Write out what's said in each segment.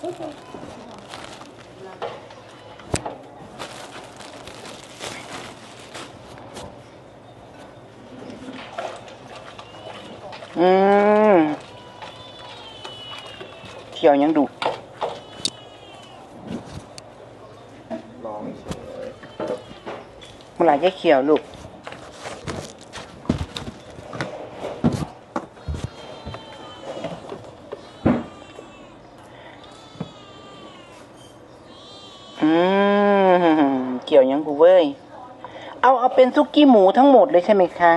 อืมเที่ยวยังดูลองเมื่อไหร่จะเขียวลูก อืมเกี่ยวยังกูเว้ย เอาเอาเป็นซุกี้หมูทั้งหมดเลยใช่ไหมคะ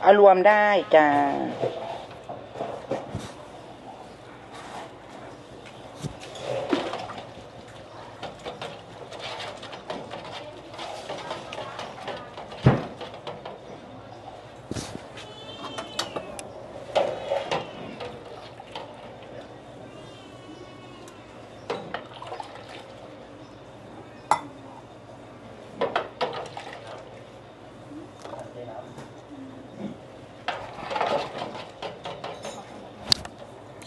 เอารวมได้จ้า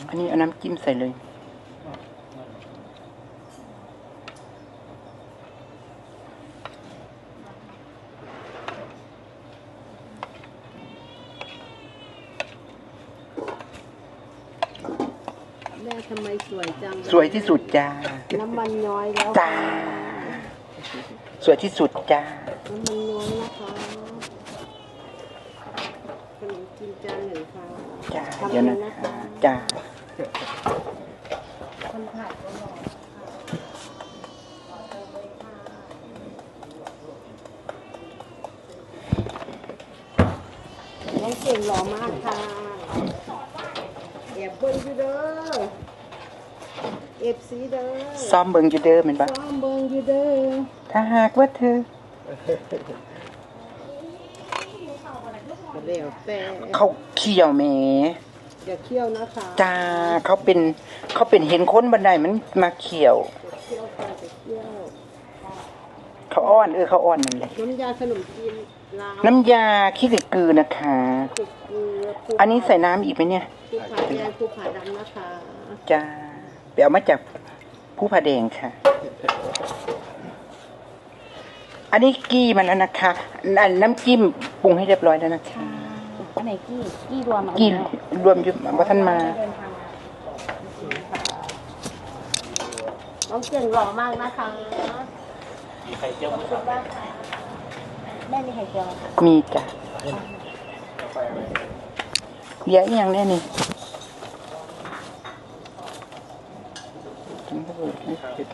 อันนี้เอาน้ำจิ้มใส่เลย แม่ทำไมสวยจังสวยที่สุดจ้า น้ำมันน้อยแล้วจ้า สวยที่สุดจ้า น้ำมันน้อยนะคะขนมจีนจานหนึ่งค่ะจ้าทำเดี๋ยวเลนะยนะคะจ้า คนถ่ายก็รอน้องเก่งหล่อมากค่ะแอบเบิ้งอยู่เด้อเอฟซีเด้อซ้อมเบิงอยู่เดิมเห็นปะซ้อมเบิ้งอยู่เด้อถ้าหากว่าเธอก็แล้วแต่เขาเขี่ยวแหม อย่าเคี่ยวนะคะจ้าเขาเป็นเขาเป็นเห็นคนบันไดมันมาเขี่ยวเคี่ยวค่ะจะเคี่ยวเขาอ้อนเออเขาอ้อนนั่นแหละน้ำยาขนมจีนลาวน้ำยาขี้กลือนะคะ สุกเกลือปูอันนี้ใส่น้ำอีกไหมเนี่ยปูผาแดงปูผาดำนะคะจ้าไปเอามาจากผู้ผาแดงค่ะ อันนี้กี้มันแล้วนะคะอันน้ำจิ้มปรุงให้เรียบร้อยแล้วนะคะ อันไหนกี้กี้รวมเอากี้ไหมรวมอยู่ว่าท่านมาเดินทางมา น้องเก่งหล่อมากนะคะแม่มีไข่เจียวไหมคะมีจ้ะเดี๋ยวอีกอย่างแน่นี่กินเข้าไปไม่เผ็ด